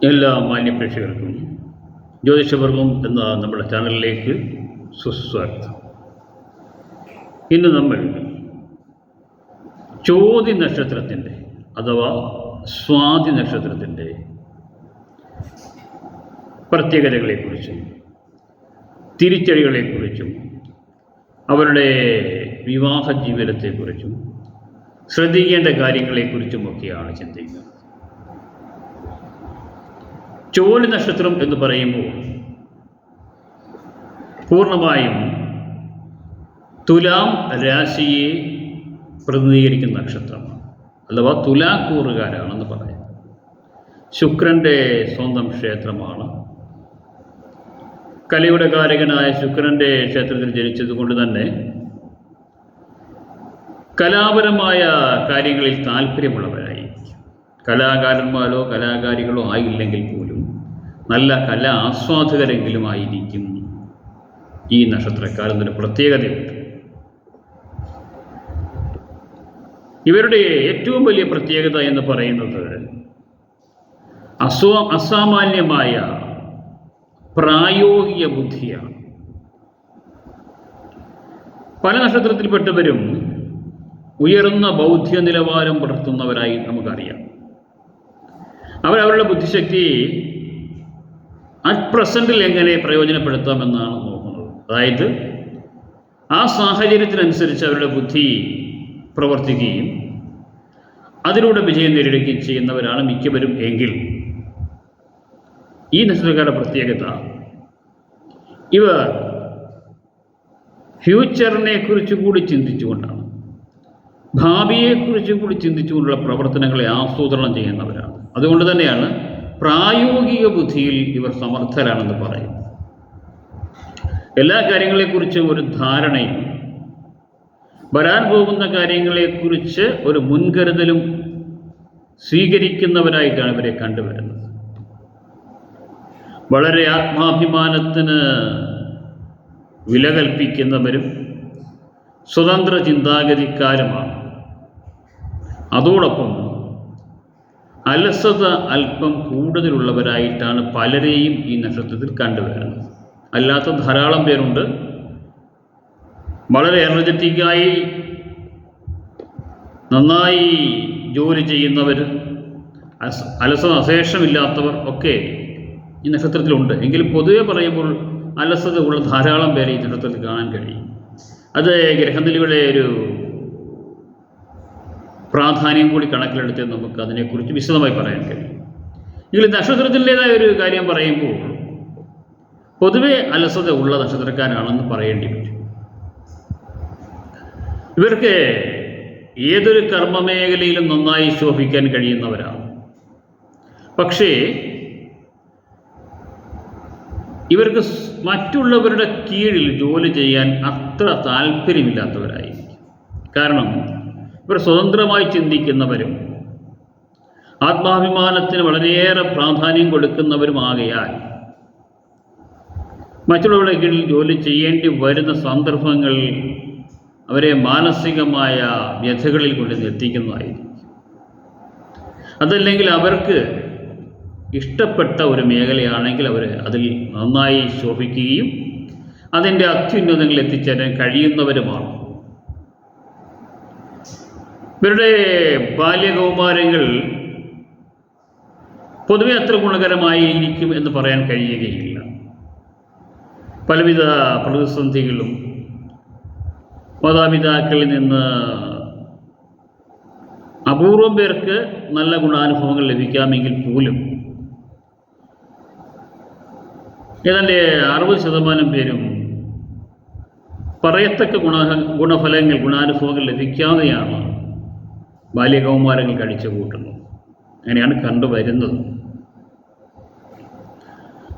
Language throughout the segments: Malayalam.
എല്ലാ മാന്യപ്രേക്ഷകർക്കും ജ്യോതിഷവർഗം എന്ന നമ്മുടെ ചാനലിലേക്ക് സുസ്വാഗതം. ഇന്ന് നമ്മൾ ചോതി നക്ഷത്രത്തിന്റെ അഥവാ സ്വാതി നക്ഷത്രത്തിന്റെ പ്രത്യേകതകളെക്കുറിച്ചും തിരിച്ചടികളെക്കുറിച്ചും അവരുടെ വിവാഹ ജീവിതത്തെക്കുറിച്ചും ശ്രദ്ധിക്കേണ്ട കാര്യങ്ങളെക്കുറിച്ചുമൊക്കെയാണ് ചിന്തിക്കുന്നത്. ചോൽ നക്ഷത്രം എന്ന് പറയുമ്പോൾ പൂർണമായും തുലാം രാശിയെ പ്രതിനിധീകരിക്കുന്ന നക്ഷത്രമാണ് അഥവാ തുലാക്കൂറുകാരാണെന്ന് പറയാം. ശുക്രന്റെ സ്വന്തം ക്ഷേത്രമാണ്. കലയുടെ കാരകനായ ശുക്രന്റെ ക്ഷേത്രത്തിൽ ജനിച്ചതുകൊണ്ട് തന്നെ കലാപരമായ കാര്യങ്ങളിൽ താല്പര്യമുള്ളവരായിരിക്കും. കലാകാരന്മാരോ കലാകാരികളോ ആയില്ലെങ്കിൽ പോലും നല്ല കല ആസ്വാദകരെങ്കിലും ആയിരിക്കും ഈ നക്ഷത്രക്കാരെന്നൊരു പ്രത്യേകതയുണ്ട്. ഇവരുടെ ഏറ്റവും വലിയ പ്രത്യേകത എന്ന് പറയുന്നത് അസ്വ അസാമാന്യമായ പ്രായോഗിക ബുദ്ധിയാണ്. പല നക്ഷത്രത്തിൽപ്പെട്ടവരും ഉയർന്ന ബൗദ്ധ്യ നിലവാരം പുലർത്തുന്നവരായി നമുക്കറിയാം. അവരവരുടെ ബുദ്ധിശക്തി അറ്റ് പ്രസന്റിൽ എങ്ങനെ പ്രയോജനപ്പെടുത്താമെന്നാണ് നോക്കുന്നത്. അതായത് ആ സാഹചര്യത്തിനനുസരിച്ച് അവരുടെ ബുദ്ധി പ്രവർത്തിക്കുകയും അതിലൂടെ വിജയം നേരിടുകയും ചെയ്യുന്നവരാണ് മിക്കവരും എങ്കിൽ ഈ നക്ഷത്രക്കാരുടെ പ്രത്യേകത ഇവർ ഫ്യൂച്ചറിനെ കുറിച്ച് കൂടി ചിന്തിച്ചുകൊണ്ടാണ്. ഭാവിയെക്കുറിച്ച് കൂടി ചിന്തിച്ചുകൊണ്ടുള്ള പ്രവർത്തനങ്ങളെ ആസൂത്രണം ചെയ്യുന്നവരാണ്. അതുകൊണ്ട് തന്നെയാണ് പ്രായോഗിക ബുദ്ധിയിൽ ഇവർ സമർത്ഥരാണെന്ന് പറയും. എല്ലാ കാര്യങ്ങളെക്കുറിച്ചും ഒരു ധാരണയും വരാൻ പോകുന്ന കാര്യങ്ങളെക്കുറിച്ച് ഒരു മുൻകരുതലും സ്വീകരിക്കുന്നവരായിട്ടാണ് ഇവരെ കണ്ടുവരുന്നത്. വളരെ ആത്മാഭിമാനത്തിന് വില കൽപ്പിക്കുന്നവരും സ്വതന്ത്ര ചിന്താഗതിക്കാരുമാണ്. അതോടൊപ്പം അലസത അല്പം കൂടുതലുള്ളവരായിട്ടാണ് പലരെയും ഈ നക്ഷത്രത്തിൽ കണ്ടുവരുന്നത്. അല്ലാത്ത ധാരാളം പേരുണ്ട്. വളരെ എനർജറ്റിക്കായി നന്നായി ജോലി ചെയ്യുന്നവർ അലസത അശേഷമില്ലാത്തവർ ഒക്കെ ഈ നക്ഷത്രത്തിലുണ്ട്. എങ്കിൽ പൊതുവെ പറയുമ്പോൾ അലസത ഉള്ള ധാരാളം പേരെ ഈ നക്ഷത്രത്തിൽ കാണാൻ കഴിയും. അത് ഗ്രഹനിലയുടെ ഒരു പ്രാധാന്യം കൂടി കണക്കിലെടുത്ത് നമുക്ക് അതിനെക്കുറിച്ച് വിശദമായി പറയാൻ കഴിയും. ഇതിൽ നക്ഷത്രത്തിന്റെതായ ഒരു കാര്യം പറയുമ്പോൾ പൊതുവെ അലസത ഉള്ള നക്ഷത്രക്കാരാണെന്ന് പറയേണ്ടി വരും. ഇവർക്ക് ഏതൊരു കർമ്മമേഖലയിലും നന്നായി ശോഭിക്കാൻ കഴിയുന്നവരാണ്. പക്ഷേ ഇവർക്ക് മറ്റുള്ളവരുടെ കീഴിൽ ജോലി ചെയ്യാൻ അത്ര താല്പര്യമില്ലാത്തവരായിരിക്കും. കാരണം ഇവർ സ്വതന്ത്രമായി ചിന്തിക്കുന്നവരും ആത്മാഭിമാനത്തിന് വളരെയേറെ പ്രാധാന്യം കൊടുക്കുന്നവരുമാകയാൽ മറ്റുള്ളവരുടെ കീഴിൽ ജോലി ചെയ്യേണ്ടി വരുന്ന സന്ദർഭങ്ങൾ അവരെ മാനസികമായ വ്യഥകളിൽ കൊണ്ട് എത്തിക്കുന്നതായിരിക്കും അതല്ലെങ്കിൽ അവർക്ക് ഇഷ്ടപ്പെട്ട ഒരു മേഖലയാണെങ്കിൽ അവർ അതിൽ നന്നായി ശോഭിക്കുകയും അതിന്റെ അത്യുന്നതങ്ങളിൽ എത്തിച്ചേരാൻ കഴിയുന്നവരുമാണ് ഇവരുടെ ബാല്യകൗമാരങ്ങൾ പൊതുവെ അത്ര ഗുണകരമായിരിക്കും എന്ന് പറയാൻ കഴിയുകയില്ല. പലവിധ പ്രതിസന്ധികളും മാതാപിതാക്കളിൽ നിന്ന് അപൂർവം പേർക്ക് നല്ല ഗുണാനുഭവങ്ങൾ ലഭിക്കാമെങ്കിൽ പോലും ഏതാണ്ട് അറുപത് ശതമാനം പേരും പറയത്തക്ക ഗുണ ഗുണഫലങ്ങൾ ഗുണാനുഭവങ്ങൾ ലഭിക്കാതെയാണ് ബാല്യകൗമാരങ്ങൾ കഴിച്ചു കൂട്ടുന്നു. അങ്ങനെയാണ് കണ്ടുവരുന്നത്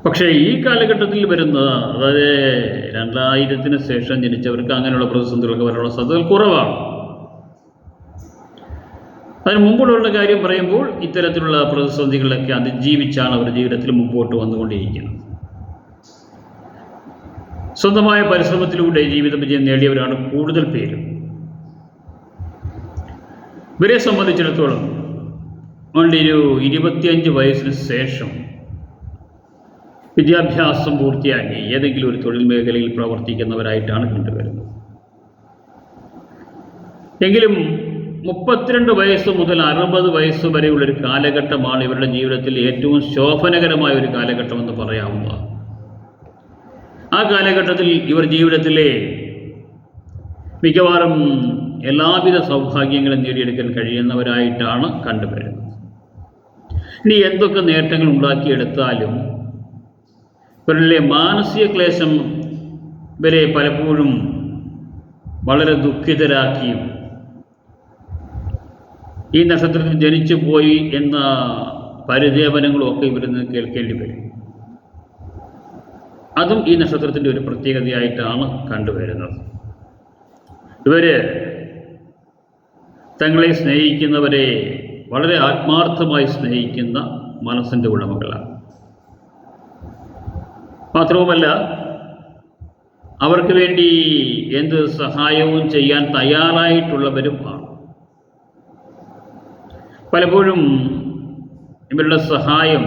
പക്ഷേ ഈ കാലഘട്ടത്തിൽ വരുന്ന അതായത് രണ്ടായിരത്തിന് ശേഷം ജനിച്ചവർക്ക് അങ്ങനെയുള്ള പ്രതിസന്ധികളൊക്കെ വരാനുള്ള സാധ്യതകൾ കുറവാണ്. അതിന് മുമ്പുള്ള കാര്യം പറയുമ്പോൾ ഇത്തരത്തിലുള്ള പ്രതിസന്ധികളൊക്കെ അതിജീവിച്ചാണ് അവർ ജീവിതത്തിൽ മുമ്പോട്ട് വന്നുകൊണ്ടിരിക്കുന്നത്. സ്വന്തമായ പരിശ്രമത്തിലൂടെ ജീവിത വിജയം നേടിയവരാണ് കൂടുതൽ പേരും. ഇവരെ സംബന്ധിച്ചിടത്തോളം ഓൺലി ഒരു ഇരുപത്തിയഞ്ച് വയസ്സിന് ശേഷം വിദ്യാഭ്യാസം പൂർത്തിയാക്കി ഏതെങ്കിലും ഒരു തൊഴിൽ മേഖലയിൽ പ്രവർത്തിക്കുന്നവരായിട്ടാണ് കണ്ടുവരുന്നത്. എങ്കിലും മുപ്പത്തിരണ്ട് വയസ്സ് മുതൽ അറുപത് വയസ്സ് വരെയുള്ള ഒരു കാലഘട്ടമാണ് ഇവരുടെ ജീവിതത്തിൽ ഏറ്റവും ശോഭനകരമായ ഒരു കാലഘട്ടമെന്ന് പറയാവുന്നതാണ് ആ കാലഘട്ടത്തിൽ ഇവർ ജീവിതത്തിലെ മിക്കവാറും എല്ലാവിധ സൗഭാഗ്യങ്ങളും നേടിയെടുക്കാൻ കഴിയുന്നവരായിട്ടാണ് കണ്ടുവരുന്നത്. ഇനി എന്തൊക്കെ നേട്ടങ്ങൾ ഉണ്ടാക്കിയെടുത്താലും ഇവരിലെ മാനസിക ക്ലേശം ഇവരെ പലപ്പോഴും വളരെ ദുഃഖിതരാക്കിയും ഈ നക്ഷത്രത്തിൽ ജനിച്ചു പോയി എന്ന പരിദേവനങ്ങളും ഒക്കെ ഇവരിൽ നിന്ന് കേൾക്കേണ്ടി വരും. അതും ഈ നക്ഷത്രത്തിന്റെ ഒരു പ്രത്യേകതയായിട്ടാണ് കണ്ടുവരുന്നത്. ഇവർ തങ്ങളെ സ്നേഹിക്കുന്നവരെ വളരെ ആത്മാർത്ഥമായി സ്നേഹിക്കുന്ന മനസ്സിന്റെ ഉടമകളാണ്. മാത്രവുമല്ല അവർക്ക് വേണ്ടി എന്ത് സഹായവും ചെയ്യാൻ തയ്യാറായിട്ടുള്ളവരും ആണ്. പലപ്പോഴും ഇവരുടെ സഹായം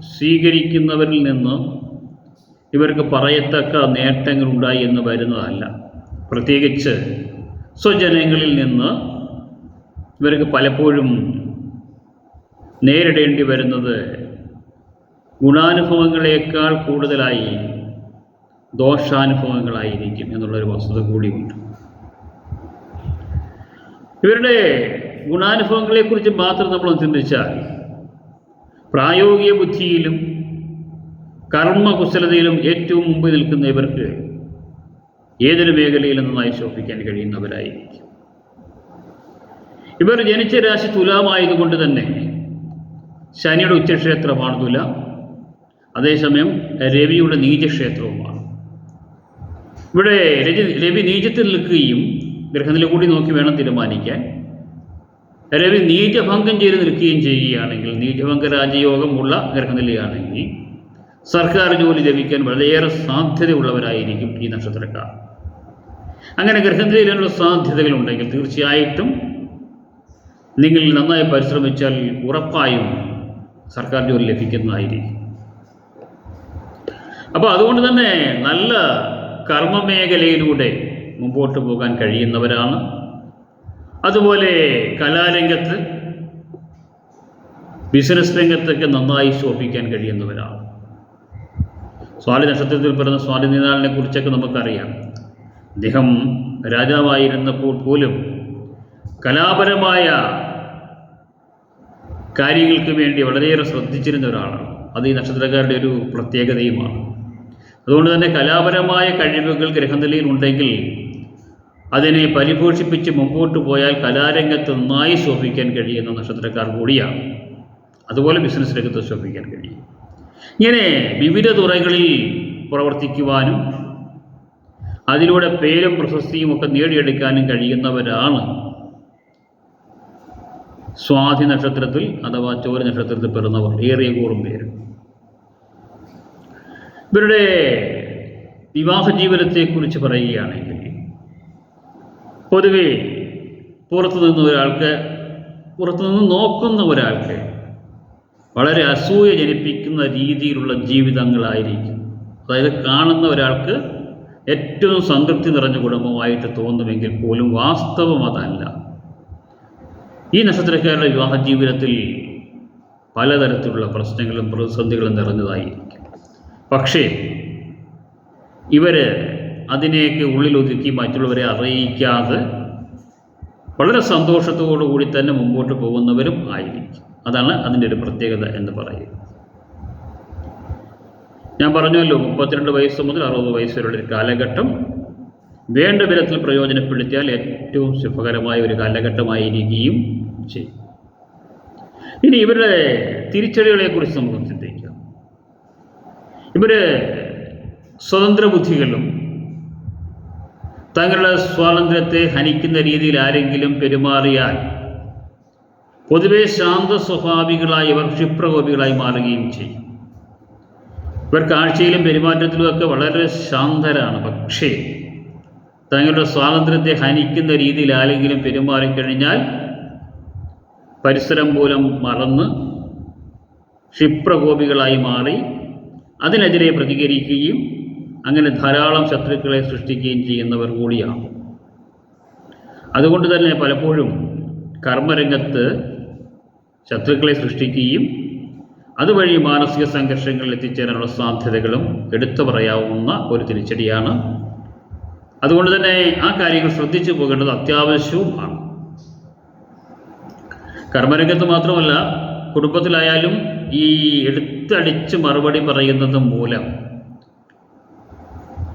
സ്വീകരിക്കുന്നവരിൽ നിന്ന് ഇവർക്ക് പറയത്തക്ക നേട്ടങ്ങളുണ്ടായി എന്ന് വരുന്നതല്ല. പ്രത്യേകിച്ച് സ്വജനങ്ങളിൽ നിന്ന് ഇവർക്ക് പലപ്പോഴും നേരിടേണ്ടി വരുന്നത് ഗുണാനുഭവങ്ങളേക്കാൾ കൂടുതലായി ദോഷാനുഭവങ്ങളായിരിക്കും എന്നുള്ളൊരു വസ്തുത കൂടിയുണ്ട്. ഇവരുടെ ഗുണാനുഭവങ്ങളെക്കുറിച്ച് മാത്രം നമ്മൾ ചിന്തിച്ചാൽ പ്രായോഗിക ബുദ്ധിയിലും കർമ്മകുശലതയിലും ഏറ്റവും മുമ്പ് നിൽക്കുന്ന ഇവർക്ക് ഏതൊരു മേഖലയിലും നന്നായി ശോഭിക്കാൻ കഴിയുന്നവരായിരിക്കും. ഇവർ ജനിച്ച രാശി തുലാമായതുകൊണ്ട് തന്നെ ശനിയുടെ ഉച്ചക്ഷേത്രമാണ് തുല. അതേസമയം രവിയുടെ നീചക്ഷേത്രവുമാണ്. ഇവിടെ രജി രവി നീചത്തിൽ നിൽക്കുകയും ഗ്രഹനില കൂടി നോക്കി വേണം തീരുമാനിക്കാൻ. രവി നീചഭംഗം ചെയ്ത് നിൽക്കുകയും ചെയ്യുകയാണെങ്കിൽ നീചഭംഗ രാജയോഗമുള്ള ഗ്രഹനിലയാണെങ്കിൽ സർക്കാർ ജോലി ലഭിക്കാൻ വളരെയേറെ സാധ്യതയുള്ളവരായിരിക്കും ഈ നക്ഷത്രക്കാർ. അങ്ങനെ ഗ്രഹനിലയിലുള്ള സാധ്യതകളുണ്ടെങ്കിൽ തീർച്ചയായിട്ടും നിങ്ങൾ നന്നായി പരിശ്രമിച്ചാൽ ഉറപ്പായും സർക്കാർ ജോലി ലഭിക്കുന്നതായിരിക്കും. അപ്പോൾ അതുകൊണ്ട് തന്നെ നല്ല കർമ്മമേഖലയിലൂടെ മുമ്പോട്ട് പോകാൻ കഴിയുന്നവരാണ്. അതുപോലെ കലാരംഗത്ത് ബിസിനസ് രംഗത്തൊക്കെ നന്നായി ശോഭിക്കാൻ കഴിയുന്നവരാണ്. സ്വാതി നക്ഷത്രത്തിൽ പിറന്ന സ്വാതി നീനാളിനെ കുറിച്ചൊക്കെ നമുക്കറിയാം. അദ്ദേഹം രാജാവായിരുന്നപ്പോൾ പോലും കലാപരമായ കാര്യങ്ങൾക്ക് വേണ്ടി വളരെയേറെ ശ്രദ്ധിച്ചിരുന്ന ഒരാളാണ്. അത് ഈ നക്ഷത്രക്കാരുടെ ഒരു പ്രത്യേകതയുമാണ്. അതുകൊണ്ട് തന്നെ കലാപരമായ കഴിവുകൾ ഗ്രഹനിലയിൽ ഉണ്ടെങ്കിൽ അതിനെ പരിപോഷിപ്പിച്ച് മുമ്പോട്ട് പോയാൽ കലാരംഗത്ത് നന്നായി ശോഭിക്കാൻ കഴിയുന്ന നക്ഷത്രക്കാർ കൂടിയാണ്. അതുപോലെ ബിസിനസ് രംഗത്ത് ശോഭിക്കാൻ കഴിയും. ഇങ്ങനെ വിവിധ തുറകളിൽ പ്രവർത്തിക്കുവാനും അതിലൂടെ പേരും പ്രശസ്തിയും ഒക്കെ നേടിയെടുക്കാനും കഴിയുന്നവരാണ് സ്വാതി നക്ഷത്രത്തിൽ അഥവാ ചോര നക്ഷത്രത്തിൽ പിറന്നവർ ഏറിയ കൂറും പേര്. ഇവരുടെ വിവാഹ ജീവിതത്തെക്കുറിച്ച് പറയുകയാണെങ്കിൽ പൊതുവെ പുറത്തു നിന്ന് ഒരാൾക്ക് പുറത്തു നിന്ന് നോക്കുന്ന ഒരാൾക്ക് വളരെ അസൂയ ജനിപ്പിക്കുന്ന രീതിയിലുള്ള ജീവിതങ്ങളായിരിക്കും. അതായത് കാണുന്ന ഒരാൾക്ക് ഏറ്റവും സംതൃപ്തി നിറഞ്ഞ കുടുംബമായിട്ട് തോന്നുമെങ്കിൽ പോലും വാസ്തവം അതല്ല. ഈ നക്ഷത്രക്കാരുടെ വിവാഹ ജീവിതത്തിൽ പലതരത്തിലുള്ള പ്രശ്നങ്ങളും പ്രതിസന്ധികളും നിറഞ്ഞതായിരിക്കും. പക്ഷേ ഇവർ അതിനെയൊക്കെ ഉള്ളിലൊതുക്കി മറ്റുള്ളവരെ അറിയിക്കാതെ വളരെ സന്തോഷത്തോടു കൂടി തന്നെ മുമ്പോട്ട് പോകുന്നവരും ആയിരിക്കും. അതാണ് അതിന്റെ ഒരു പ്രത്യേകത എന്ന് പറയുന്നത്. ഞാൻ പറഞ്ഞല്ലോ മുപ്പത്തിരണ്ട് വയസ്സ് മുതൽ അറുപത് വയസ്സ് വരെയുള്ള ഒരു കാലഘട്ടം വേണ്ട വിധത്തിൽ പ്രയോജനപ്പെടുത്തിയാൽ ഏറ്റവും ശുഭകരമായ ഒരു കാലഘട്ടമായിരിക്കുകയും ചെയ്യും. ഇനി ഇവരുടെ തിരിച്ചടികളെക്കുറിച്ച് നമുക്ക് ചിന്തിക്കാം. ഇവർ സ്വതന്ത്ര ബുദ്ധികളും തങ്ങളുടെ സ്വാതന്ത്ര്യത്തെ ഹനിക്കുന്ന രീതിയിൽ ആരെങ്കിലും പെരുമാറിയാൽ പൊതുവെ ശാന്ത സ്വഭാവികളായി ഇവർ ക്ഷിപ്രകോപികളായി മാറുകയും ചെയ്യും. ഇവർ കാഴ്ചയിലും പെരുമാറ്റത്തിലും ഒക്കെ വളരെ ശാന്തരാണ്. പക്ഷേ തങ്ങളുടെ സ്വാതന്ത്ര്യത്തെ ഹനിക്കുന്ന രീതിയിൽ ആരെങ്കിലും പെരുമാറിക്കഴിഞ്ഞാൽ പരിസരം മൂലം മറന്ന് ക്ഷിപ്രകോപികളായി മാറി അതിനെതിരെ പ്രതികരിക്കുകയും അങ്ങനെ ധാരാളം ശത്രുക്കളെ സൃഷ്ടിക്കുകയും ചെയ്യുന്നവർ കൂടിയാണ് അതുകൊണ്ട് തന്നെ പലപ്പോഴും കർമ്മരംഗത്ത് ശത്രുക്കളെ സൃഷ്ടിക്കുകയും അതുവഴി മാനസിക സംഘർഷങ്ങളിൽ എത്തിച്ചേരാനുള്ള സാധ്യതകളും എടുത്തു പറയാവുന്ന ഒരു തിരിച്ചടിയാണ് അതുകൊണ്ട് തന്നെ ആ കാര്യങ്ങൾ ശ്രദ്ധിച്ചു പോകേണ്ടത് അത്യാവശ്യവുമാണ്. കർമ്മരംഗത്ത് മാത്രമല്ല കുടുംബത്തിലായാലും ഈ എടുത്തടിച്ച് മറുപടി പറയുന്നത് മൂലം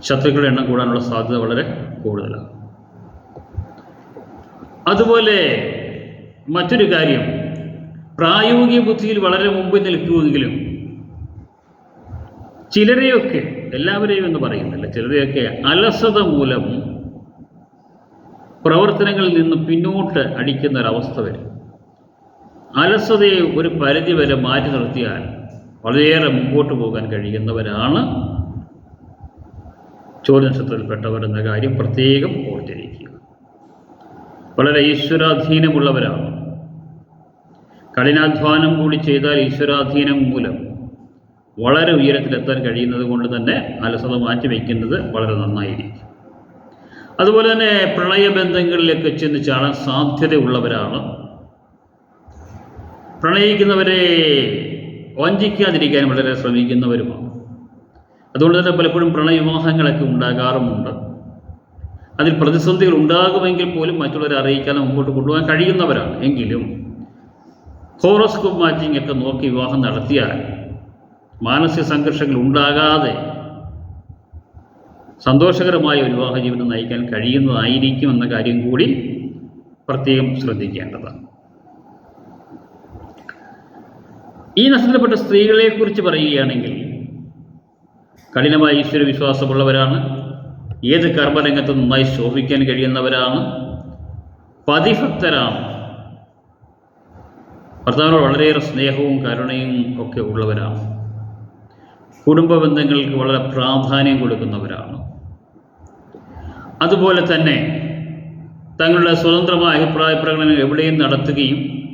ശത്രുക്കളുടെ എണ്ണം കൂടാനുള്ള സാധ്യത വളരെ കൂടുതലാണ്. അതുപോലെ മറ്റൊരു കാര്യം പ്രായോഗിക ബുദ്ധിയിൽ വളരെ മുമ്പിൽ നിൽക്കുമെങ്കിലും ചിലരെയൊക്കെ എല്ലാവരെയും എന്ന് പറയുന്നില്ല ചിലരെയൊക്കെ അലസത മൂലം പ്രവർത്തനങ്ങളിൽ നിന്ന് പിന്നോട്ട് അടിക്കുന്ന ഒരവസ്ഥ വരും. അലസതയെ ഒരു പരിധി വരെ മാറ്റി നിർത്തിയാൽ വളരെയേറെ മുമ്പോട്ട് പോകാൻ കഴിയുന്നവരാണ് ചോദ്യനക്ഷത്രത്തിൽപ്പെട്ടവരെന്ന കാര്യം പ്രത്യേകം ഓർത്തിരിക്കുക. വളരെ ഈശ്വരാധീനമുള്ളവരാണ്. കഠിനാധ്വാനം കൂടി ചെയ്താൽ ഈശ്വരാധീനം മൂലം വളരെ ഉയരത്തിലെത്താൻ കഴിയുന്നത് കൊണ്ട് തന്നെ അലസത മാറ്റി വയ്ക്കുന്നത് വളരെ നന്നായിരിക്കും. അതുപോലെ തന്നെ പ്രണയബന്ധങ്ങളിലേക്ക് ചെന്ന് ചാടാൻ സാധ്യതയുള്ളവരാണ്. പ്രണയിക്കുന്നവരെ വഞ്ചിക്കാതിരിക്കാൻ വളരെ ശ്രമിക്കുന്നവരുമാണ്. അതുകൊണ്ട് തന്നെ പലപ്പോഴും പ്രണയവിവാഹങ്ങളൊക്കെ ഉണ്ടാകാറുമുണ്ട്. അതിൽ പ്രതിസന്ധികൾ ഉണ്ടാകുമെങ്കിൽ പോലും മറ്റുള്ളവരെ അറിയിക്കാതെ മുമ്പോട്ട് കൊണ്ടുപോകാൻ കഴിയുന്നവരാണ്. എങ്കിലും ഹോറോസ്കോപ്പ് മാച്ചിങ് ഒക്കെ നോക്കി വിവാഹം നടത്തിയാൽ മാനസിക സംഘർഷങ്ങൾ ഉണ്ടാകാതെ സന്തോഷകരമായ ഒരു വിവാഹ ജീവിതം നയിക്കാൻ കഴിയുന്നതായിരിക്കും എന്ന കാര്യം കൂടി പ്രത്യേകം ശ്രദ്ധിക്കേണ്ടതാണ്. ഈ നഷ്ടപ്പെട്ട സ്ത്രീകളെക്കുറിച്ച് പറയുകയാണെങ്കിൽ കഠിനമായ ഈശ്വര വിശ്വാസമുള്ളവരാണ് ഏത് കർമ്മരംഗത്തും നന്നായി ശോഭിക്കാൻ കഴിയുന്നവരാണ് പതിഭക്തരാണ്. ഭർത്താവിനോട് വളരെയേറെ സ്നേഹവും കരുണയും ഒക്കെ ഉള്ളവരാണ്. കുടുംബ ബന്ധങ്ങൾക്ക് വളരെ പ്രാധാന്യം കൊടുക്കുന്നവരാണ്. അതുപോലെ തന്നെ തങ്ങളുടെ സ്വതന്ത്രമായ അഭിപ്രായ പ്രകടനം എവിടെയും നടത്തുകയും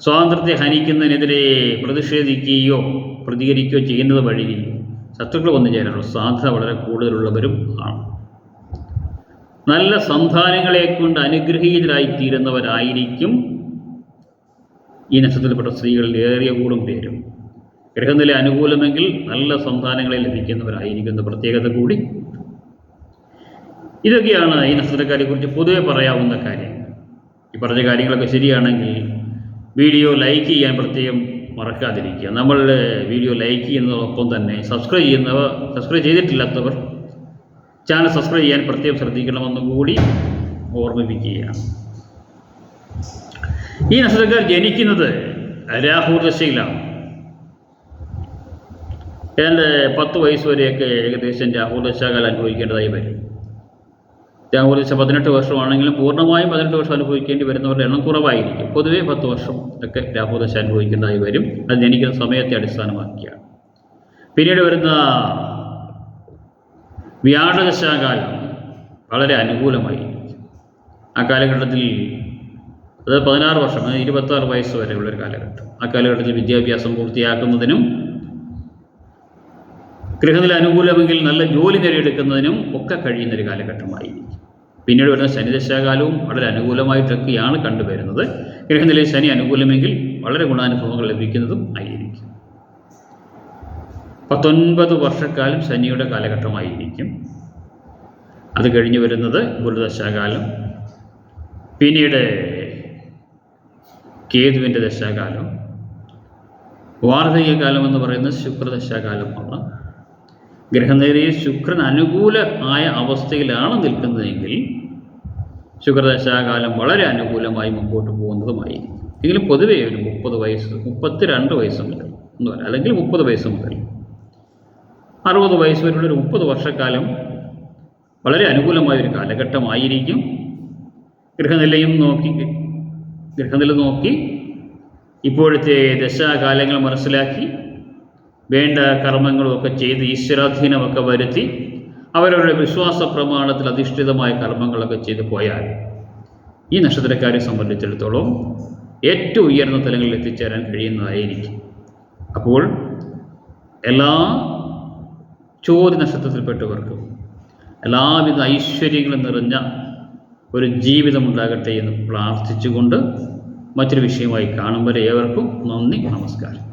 സ്വാതന്ത്ര്യത്തെ ഹനിക്കുന്നതിനെതിരെ പ്രതിഷേധിക്കുകയോ പ്രതികരിക്കുകയോ ചെയ്യുന്നത് വഴി ശത്രുക്കൾ വന്നു ചേരാനുള്ള സാധ്യത വളരെ കൂടുതലുള്ളവരും ആണ്. നല്ല സന്താനങ്ങളെ കൊണ്ട് അനുഗ്രഹീതരായിത്തീരുന്നവരായിരിക്കും ഈ നക്ഷത്രത്തിൽപ്പെട്ട സ്ത്രീകളിൽ ഏറിയ കൂടും പേരും. ഗ്രഹനില അനുകൂലമെങ്കിൽ നല്ല സന്താനങ്ങളെ ലഭിക്കുന്നവരായിരിക്കുന്ന പ്രത്യേകത കൂടി. ഇതൊക്കെയാണ് ഈ നക്ഷത്രക്കാരെ കുറിച്ച് പൊതുവെ പറയാവുന്ന കാര്യം. ഈ പറഞ്ഞ കാര്യങ്ങളൊക്കെ ശരിയാണെങ്കിൽ വീഡിയോ ലൈക്ക് ചെയ്യാൻ പ്രത്യേകം മറക്കാതിരിക്കുക. നമ്മൾ വീഡിയോ ലൈക്ക് ചെയ്യുന്നതോടൊപ്പം തന്നെ സബ്സ്ക്രൈബ് ചെയ്യുന്നവർ സബ്സ്ക്രൈബ് ചെയ്തിട്ടില്ലാത്തവർ ചാനൽ സബ്സ്ക്രൈബ് ചെയ്യാൻ പ്രത്യേകം ശ്രദ്ധിക്കണമെന്നും കൂടി ഓർമ്മിപ്പിക്കുകയാണ് ഈ നക്ഷത്രക്കാർ ജനിക്കുന്നത് രാഹു ദശയിലാണ് ഏതാണ്ട് പത്ത് വയസ്സ് വരെയൊക്കെ ഏകദേശം രാഹുദശാകാലം അനുഭവിക്കേണ്ടതായി വരും. രാഹുലശ പതിനെട്ട് വർഷമാണെങ്കിലും പൂർണമായും പതിനെട്ട് വർഷം അനുഭവിക്കേണ്ടി വരുന്നവരുടെ എണ്ണം കുറവായിരിക്കും. പൊതുവേ പത്ത് വർഷം ഒക്കെ രാഹുലശ അനുഭവിക്കേണ്ടതായി വരും. അത് ജനിക്കുന്ന സമയത്തെ അടിസ്ഥാനമാക്കിയാണ്. പിന്നീട് വരുന്ന വ്യാഴദശാകാലം വളരെ അനുകൂലമായി. ആ കാലഘട്ടത്തിൽ അത് പതിനാറ് വർഷം ഇരുപത്താറ് വയസ്സ് വരെയുള്ളൊരു കാലഘട്ടം. ആ കാലഘട്ടത്തിൽ വിദ്യാഭ്യാസം പൂർത്തിയാക്കുന്നതിനും ഗൃഹനില അനുകൂലമെങ്കിൽ നല്ല ജോലി നേടിയെടുക്കുന്നതിനും ഒക്കെ കഴിയുന്നൊരു കാലഘട്ടമായിരിക്കും പിന്നീട് വരുന്ന ശനിദശാകാലവും വളരെ അനുകൂലമായിട്ടൊക്കെയാണ് കണ്ടുവരുന്നത്. ഗൃഹനിലയിൽ ശനി അനുകൂലമെങ്കിൽ വളരെ ഗുണാനുഭവങ്ങൾ ലഭിക്കുന്നതും ആയിരിക്കും. പത്തൊൻപത് വർഷക്കാലം ശനിയുടെ കാലഘട്ടമായിരിക്കും. അത് കഴിഞ്ഞ് വരുന്നത് ഗുരുദശാകാലം. പിന്നീട് കേതുവിന്റെ ദശാകാലം. വാർദ്ധകാലം എന്ന് പറയുന്നത് ശുക്രദശാകാലമാണ്. ഗ്രഹനിലയിൽ ശുക്രൻ അനുകൂല ആയ അവസ്ഥയിലാണ് നിൽക്കുന്നതെങ്കിൽ ശുക്രദശാകാലം വളരെ അനുകൂലമായി മുമ്പോട്ട് പോകുന്നതുമായിരിക്കും. എങ്കിലും പൊതുവേ ഒരു മുപ്പത് വയസ്സ് മുപ്പത്തി രണ്ട് വയസ്സ് മുതൽ എന്ന് പറയാം. അല്ലെങ്കിൽ മുപ്പത് വയസ്സ് മുതൽ. അറുപത് വയസ്സ് വരെയുള്ള ഒരു മുപ്പത് വർഷക്കാലം വളരെ അനുകൂലമായ ഒരു കാലഘട്ടമായിരിക്കും. ഗൃഹനിലയും നോക്കി ഗൃഹനില നോക്കി ഇപ്പോഴത്തെ ദശാകാലങ്ങൾ മനസ്സിലാക്കി വേണ്ട കർമ്മങ്ങളുമൊക്കെ ചെയ്ത് ഈശ്വരാധീനമൊക്കെ വരുത്തി അവരവരുടെ വിശ്വാസ പ്രമാണത്തിൽ അധിഷ്ഠിതമായ കർമ്മങ്ങളൊക്കെ ചെയ്തു പോയാൽ ഈ നക്ഷത്രക്കാരെ സംബന്ധിച്ചിടത്തോളം ഏറ്റവും ഉയർന്ന തലങ്ങളിൽ എത്തിച്ചേരാൻ കഴിയുന്നതായിരിക്കും. അപ്പോൾ എല്ലാ ചോദ്യ നക്ഷത്രത്തിൽപ്പെട്ടവർക്കും എല്ലാവിധ ഐശ്വര്യങ്ങളും നിറഞ്ഞ ഒരു ജീവിതം ഉണ്ടാകട്ടെ എന്ന് പ്രാർത്ഥിച്ചുകൊണ്ട് മറ്റൊരു വിഷയമായി കാണും വരെ ഏവർക്കും നന്ദി നമസ്കാരം.